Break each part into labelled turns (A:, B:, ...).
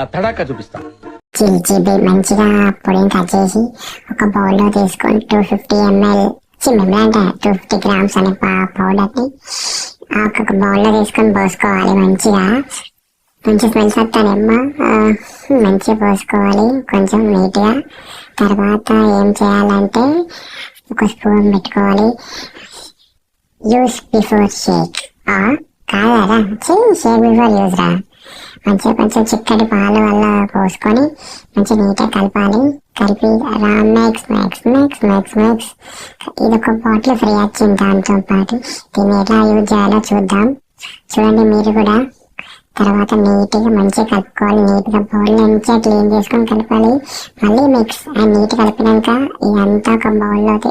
A: నా తడాకా చూపిస్తా
B: చిల్చిబి మంచిగా పొడిని కట్ చేసి ఒక బౌల్లో తీసుకొని టూ ఫిఫ్టీ ఎంఎల్ చిమ్మెల్ అంటే టూ ఫిఫ్టీ గ్రామ్స్ అనే పౌడర్ని ఒక్కొక్క బౌల్లో తీసుకొని పోసుకోవాలి మంచిగా. మంచి స్మెల్స్ వస్తానేమ్మా మంచిగా పోసుకోవాలి కొంచెం నీట్గా తర్వాత ఏం చేయాలంటే ఒక స్పూన్ పెట్టుకోవాలి. Use before shake. కాదరా? షేక్ బిఫోర్ యూజ్ రా. మంచిగా కొంచెం చిక్కటి పాలు వల్ల పోసుకొని మంచి నీట్గా కలపాలి. కలిపి రా max max max max max ఇది ఒక బాటిల్ ఫ్రీ వచ్చింది దాంతో పాటు దీన్ని ఎలా యూజ్ చేయాలో చూద్దాం. చూడండి మీరు కూడా. తర్వాత నీట్గా మంచిగా కలుపుకోవాలి. నీట్గా బౌల్ మంచిగా క్లీన్ చేసుకొని కలపాలి. మళ్ళీ మిక్స్ అండ్ నీట్ కలిపినాక ఇదంతా ఒక బౌల్లోకి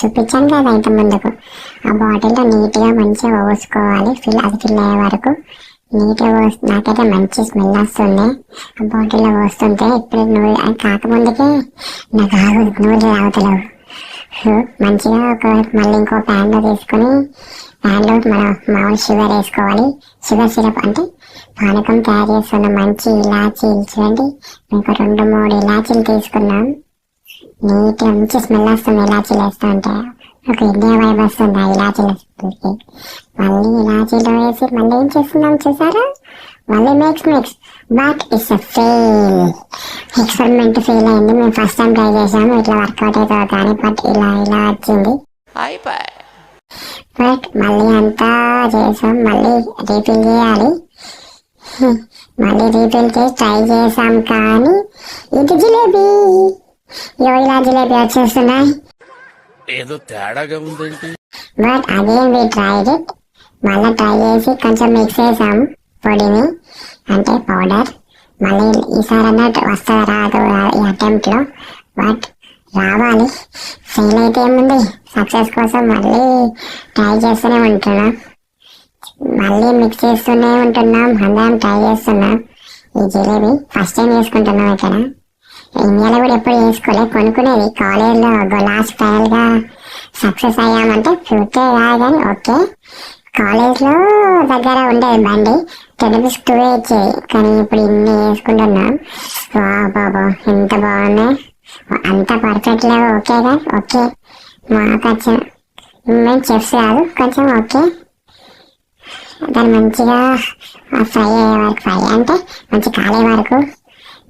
B: చూపించాను కదా ఇంత ముందుకు. ఆ బాటిల్లో నీట్గా మంచిగా పోసుకోవాలి. ఫిల్ అది ఫిల్ అయ్యే వరకు. నీట్గా పోసి నాకైతే మంచి స్మెల్ వస్తుంది. ఆ బాటిల్లో పోస్తుంటే ఇప్పుడు నూనె అది కాకముందుకే నాకు ఆగు నూనె తాగుతలేవు మంచిగా ఒక మళ్ళీ ఇంకో ప్యాన్లో తీసుకొని ప్యాన్లో మనం మామూలు షుగర్ వేసుకోవాలి. షుగర్ సిరప్ అంటే పానకం తయారు చేస్తున్న మంచి ఇలాచీలు చూడండి మీకు రెండు మూడు ఇలాచీలు తీసుకున్నాం. నీట్గా మంచి స్మెల్ వస్తుంది ఇలాచీలు వేస్తూ ఉంటే. ఒక ఇండియా వైబ్ వస్తుంది? ఆ ఇలాచీలు మళ్ళీ ఇలాచీలో వేసి మళ్ళీ ఏం చేస్తున్నాం చూసారా? మళ్ళీ mix mix but it's a fail experiment fail అయింది. మేము ఫస్ట్ టైం ట్రై చేసాము ఇట్లా వర్కౌట్ అవుతుంది కానీ బట్ ఇలా ఇలా వచ్చింది. బట్ మళ్ళీ అంతా చేసాం. మళ్ళీ రీఫిల్ చేయాలి. మళ్ళీ రీఫిల్ చేసి ట్రై చేసాం కానీ ఇది జిలేబీ. ఇలా జిలేబీ వచ్చేస్తున్నాయి.
A: ఏదో తేడాగా ఉందేంటి?
B: But again we tried it. మళ్ళీ ట్రై చేసి కొంచెం మిక్స్ చేసాం పొడిని. అంటే పౌడర్. మళ్ళీ ఈసారి అన్నట్టు వస్తుందా రాదు ఈ అటెంప్ట్లో. బట్ రావాలి. ఫెయిల్ అయితే ఏముంది? సక్సెస్ కోసం మళ్ళీ ట్రై చేస్తూనే ఉంటున్నాం. మళ్ళీ మిక్స్ చేస్తూనే ఉంటున్నాం. అందరం ట్రై చేస్తున్నాం. ఈ జిలేబీ ఫస్ట్ టైం చేసుకుంటున్నాం ఇక్కడ ఇండియాలో కూడా ఎప్పుడు వేసుకోలేదు కొనుక్కునేది కాలేజ్లో లాస్ట్ ఫైనల్గా సక్సెస్ అయ్యామంటే ఫ్యూచర్ కాదు కానీ ఓకే. కాలేజ్లో దగ్గర ఉండేది బండి టెన్ టూ ఇచ్చేది. కానీ ఇప్పుడు ఇన్ని వేసుకుంటున్నాం. వా బాబా ఎంత బాగున్నాయి అంత పర్ఫెక్ట్ లేవు ఓకే ఓకేగా ఓకే. మాకు వచ్చిన మేము చెఫ్స్ కాదు కొంచెం ఓకే. దాన్ని మంచిగా ఫ్రై అయ్యే వరకు ఫ్రై అంటే మంచి కాలే వరకు.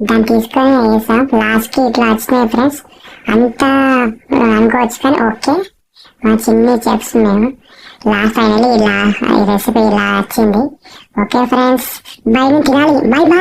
B: దాన్ని తీసుకొని వేసాం. లాస్ట్కి ఇట్లా వచ్చినాయి ఫ్రెండ్స్. అంతా అనుకోవచ్చు కానీ ఓకే. మా చిన్ని చెప్స్ మేము. లాస్ట్ ఫైనల్ ఇలా ఈ రెసిపీ ఇలా వచ్చింది. Okay friends. బై తినాలి. Bye bye.